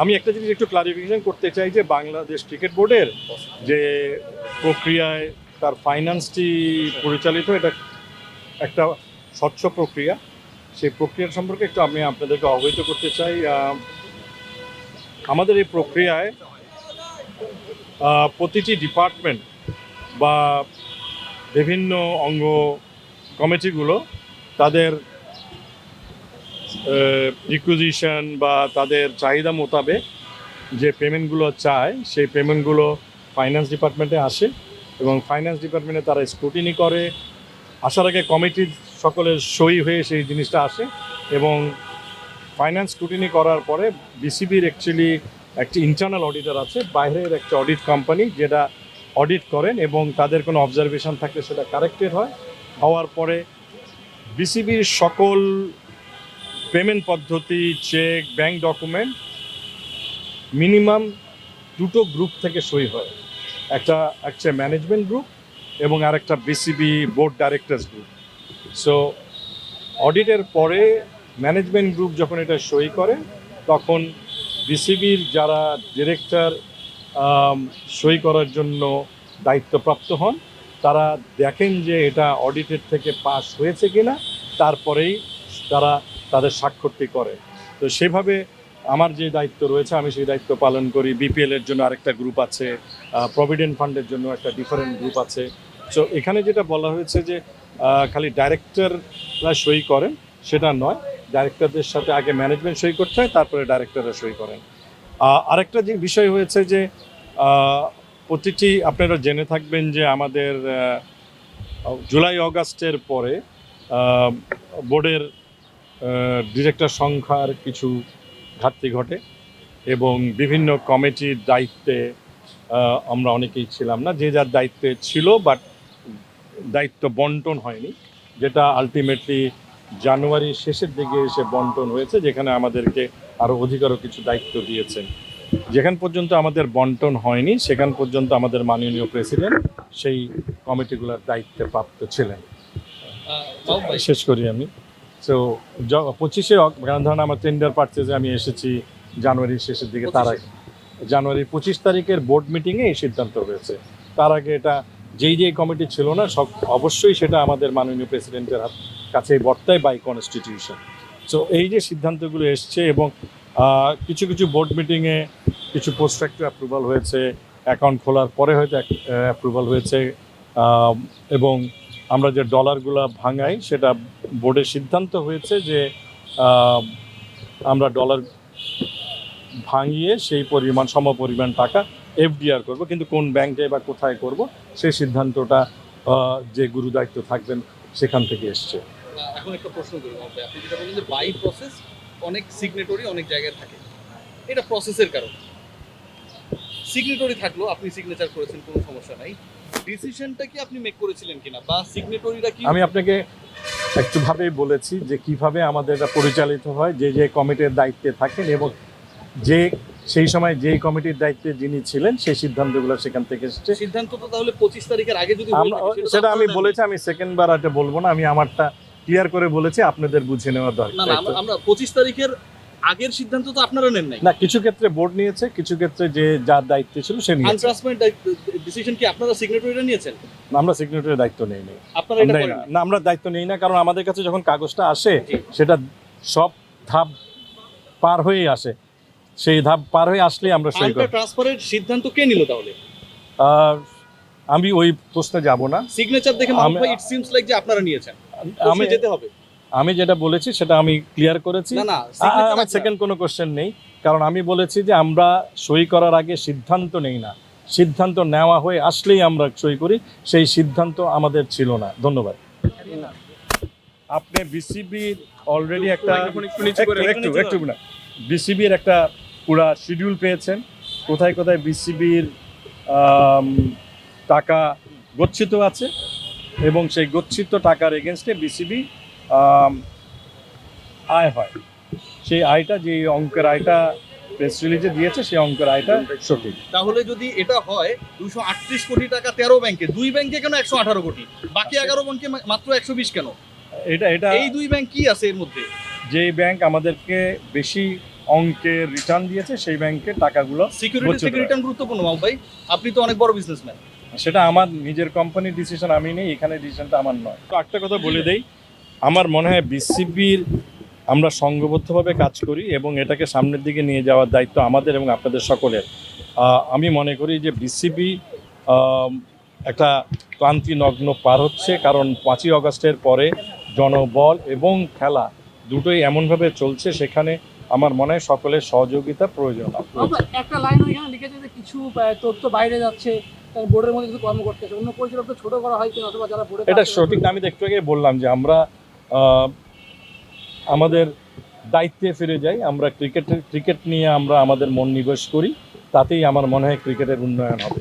আমি একটা জিনিস একটু ক্লারিফিকেশন করতে চাই যে বাংলাদেশ ক্রিকেট বোর্ডের যে প্রক্রিয়ায় তার ফাইন্যান্সটি পরিচালিত, এটা একটা স্বচ্ছ প্রক্রিয়া। সেই প্রক্রিয়া সম্পর্কে একটু আমি আপনাদেরকে অবহিত করতে চাই। আমাদের এই প্রক্রিয়ায় প্রতিটি ডিপার্টমেন্ট বা বিভিন্ন অঙ্গ কমিটিগুলো তাদের রিকুইজিশন বা তাদের চাহিদা মোতাবেক যে পেমেন্টগুলো চায়, সেই পেমেন্টগুলো ফাইন্যান্স ডিপার্টমেন্টে আসে এবং ফাইন্যান্স ডিপার্টমেন্টে তারা স্ক্রুটিনি করে। আসার আগে কমিটির সকলের সই হয়ে সেই জিনিসটা আসে এবং ফাইন্যান্স স্ক্রুটিনি করার পরে বিসিবির অ্যাকচুয়ালি একটি ইন্টারনাল অডিটর আছে, বাইরের একটা অডিট কোম্পানি যেটা অডিট করেন এবং তাদের কোনো অবজারভেশন থাকলে সেটা কারেক্টেড হয়। হওয়ার পরে বিসিবির সকল পেমেন্ট পদ্ধতি চেক ব্যাংক ডকুমেন্ট মিনিমাম দুটো গ্রুপ থেকে সই হয়। একটা একটা ম্যানেজমেন্ট গ্রুপ এবং আর একটা BCB board directors group so অডিটের পরে ম্যানেজমেন্ট গ্রুপ যখন এটা সই করে, তখন বিসিবির যারা ডিরেক্টর সই করার জন্য দায়িত্বপ্রাপ্ত হন, তারা দেখেন যে এটা অডিটের থেকে পাস হয়েছে কিনা, তারপরেই তারা তাদের স্বাক্ষরটি করে। তো সেভাবে আমার যে দায়িত্ব রয়েছে, আমি সেই দায়িত্ব পালন করি। বিপিএল এর জন্য আরেকটা গ্রুপ আছে প্রভিডেন্ট ফান্ডের জন্য একটা ডিফারেন্ট গ্রুপ আছে। সো এখানে যেটা বলা হয়েছে যে খালি ডাইরেক্টররা সই করেন, সেটা নয়। ডাইরেক্টরদের সাথে আগে ম্যানেজমেন্ট সই করতে হয়, তারপরে ডাইরেক্টররা সই করেন। আরেকটা যে বিষয় হয়েছে যে প্রতিটি আপনারা জেনে থাকবেন যে আমাদের জুলাই অগাস্টের পরে বোর্ডের ডিরেক্টর সংখ্যার কিছু ঘাটতি ঘটে এবং বিভিন্ন কমিটির দায়িত্বে আমরা অনেকেই ছিলাম না যে যার দায়িত্বে ছিল বাট দায়িত্ব বন্টন হয়নি যেটা আলটিমেটলি জানুয়ারির শেষের দিকে এসে বন্টন হয়েছে যেখানে আমাদেরকে আরও অধিকারও কিছু দায়িত্ব দিয়েছেন। যেখান পর্যন্ত আমাদের বন্টন হয়নি সেখান পর্যন্ত আমাদের মাননীয় প্রেসিডেন্ট সেই কমিটিগুলোর দায়িত্বে প্রাপ্ত ছিলেন। শেষ করি আমি। তো পঁচিশে ধরুন আমার টেন্ডার পার্চেজে আমি এসেছি জানুয়ারির শেষের দিকে তার আগে। জানুয়ারির পঁচিশ তারিখের বোর্ড মিটিংয়ে এই সিদ্ধান্ত হয়েছে। তার আগে এটা যেই যেই কমিটি ছিল না সব অবশ্যই সেটা আমাদের মাননীয় প্রেসিডেন্টের হাত কাছে বর্তায় বাই কনস্টিটিউশন সো এই যে সিদ্ধান্তগুলো এসছে এবং কিছু কিছু বোর্ড মিটিংয়ে কিছু পোস্ট ফ্যাক্টরি অ্যাপ্রুভাল হয়েছে অ্যাকাউন্ট খোলার পরে হয়তো অ্যাপ্রুভাল হয়েছে এবং আমরা যে ডলারগুলো ভাঙাই, সেটা বোর্ডের সিদ্ধান্ত হয়েছে যে আমরা ডলার ভাঙিয়ে সেই পরিমাণ, সম পরিমাণ টাকা এফডিআর করব, কিন্তু কোন ব্যাংকে বা কোথায় করব, সেই সিদ্ধান্তটা যে গুরু দায়িত্ব থাকবেন সেখান থেকে এসছে। এখন একটা প্রশ্ন আপনি যেটা বললেন যে বাই প্রসেস অনেক সিগনেটরি অনেক জায়গায় থাকে। এটা প্রসেসের কারণ। সিগনেটরি থাকল আপনি সিগনেচার করেছেন, কোনো সমস্যা নাই। ডিসিশনটা কি আপনি মেক করেছিলেন কিনা? বা সিগনেটরিটা কি? আমি আপনাকে একটুভাবেই বলেছি যে কীভাবে আমাদের এটা পরিচালিত হয় যে যে কমিটির দায়িত্বে থাকেন এবং যে সেই সময় যেই কমিটির দায়িত্বে যিনি ছিলেন সেই সিদ্ধান্তগুলো সেখান থেকে এসছে। সিদ্ধান্ত তো তাহলে পঁচিশ তারিখের আগে যদি সেটা আমি বলেছি আমি সেকেন্ড বার এটা বলব না আমি আমারটা ক্লিয়ার করে বলেছি আপনাদের বুঝে নেওয়ার দরকার। আমরা পঁচিশ তারিখের আগের সিদ্ধান্ত তো আপনারা নেন নাই। না কিছু ক্ষেত্রে বোর্ড নিয়েছে কিছু ক্ষেত্রে যে যার দায়িত্ব ছিল সে নিয়েছে। আনট্রান্সমেন্ট ডিসিশন কি আপনারা সিগনেটরিটা নিয়েছেন? না আমরা সিগনেটরের দায়িত্ব নেই নেই। আপনারা এটা করেন না আমরা দায়িত্ব নেই না কারণ আমাদের কাছে যখন কাগজটা আসে সেটা সব ধাপ পার হয়েই আসে। সেই ধাপ পার হয়ে আসলেই আমরা সই করি। ট্রান্সফারের সিদ্ধান্ত কে নিল তাহলে? আমি ওই প্রশ্নে যাব না। সিগনেচার দেখে ইট সিমস লাইক যে আপনারা নিয়েছেন। আমি যেতে হবে? আমি যেটা বলেছি সেটা আমি ক্লিয়ার করেছি। আমার সেকেন্ড কোনো কোশ্চেন নেই। কারণ আমি বলেছি যে আমরা সই করার আগে সিদ্ধান্ত নেই না। সিদ্ধান্ত নেওয়া হয়ে আসলেই আমরা সই করি সেই সিদ্ধান্ত আমাদের ছিল না। ধন্যবাদ। আপনি বিসিবির অলরেডি একটা একটু একটু না। বিসিবির একটা পুরা শিডিউল পেয়েছেন। কোথায় কোথায় বিসিবির টাকা গচ্ছিত আছে? এবং সেই গচ্ছিত টাকার এগেনস্টে বিসিবি আয় হয়। সেই আয়টা যে অঙ্কের আয়টা প্রেস রিলিজে দিয়েছে সেই অঙ্কের আয়টা সঠিক। তাহলে যদি এটা হয় দুশো আটত্রিশ কোটি টাকা তেরো ব্যাংকে দুই ব্যাংকে কেন একশো আঠারো কোটি? বাকি এগারো ব্যাংকে মাত্র একশো বিশ কেন? এটা এটা এই দুই ব্যাংক কি আছে এর মধ্যে? যে ব্যাংক আমাদেরকে বেশি অঙ্কের রিটার্ন দিয়েছে সেই ব্যাংকে টাকাগুলো সিকিউরিটি থেকে রিটার্ন গুরুত্বপূর্ণ ভাই। আপনি তো অনেক বড় বিজনেসম্যান সেটা আমার নিজের কোম্পানির ডিসিশন আমি নেই এখানে ডিসিশনটা আমার নয়। তো একটা কথা বলে দেই আমার মনে হয় বিসিবির আমরা সংঘবদ্ধভাবে কাজ করি এবং এটাকে সামনের দিকে নিয়ে যাওয়ার দায়িত্ব আমাদের এবং আপনাদের সকলের। আমি মনে করি যে বিসিবি একটা ক্লান্তি নগ্ন পার হচ্ছে কারণ পাঁচই অগস্টের পরে জনবল এবং খেলা দুটোই এমনভাবে চলছে সেখানে আমার মনে হয় সকলের সহযোগিতা প্রয়োজন। একটা লাইন এখানে লিখেছে যে কিছু তথ্য বাইরে যাচ্ছে বোর্ডের মধ্যে কিছু কর্ম করতেছে অন্য পরিচালক ছোট করা হয় কিনা অথবা যারা এটা সঠিক আমি একটু আগে বললাম যে আমরা আমাদের দায়িত্বে ফিরে যাই। আমরা ক্রিকেট ক্রিকেট নিয়ে আমরা আমাদের মন নিবেশ করি। তাতেই আমার মনে হয় ক্রিকেটের উন্নয়ন হবে।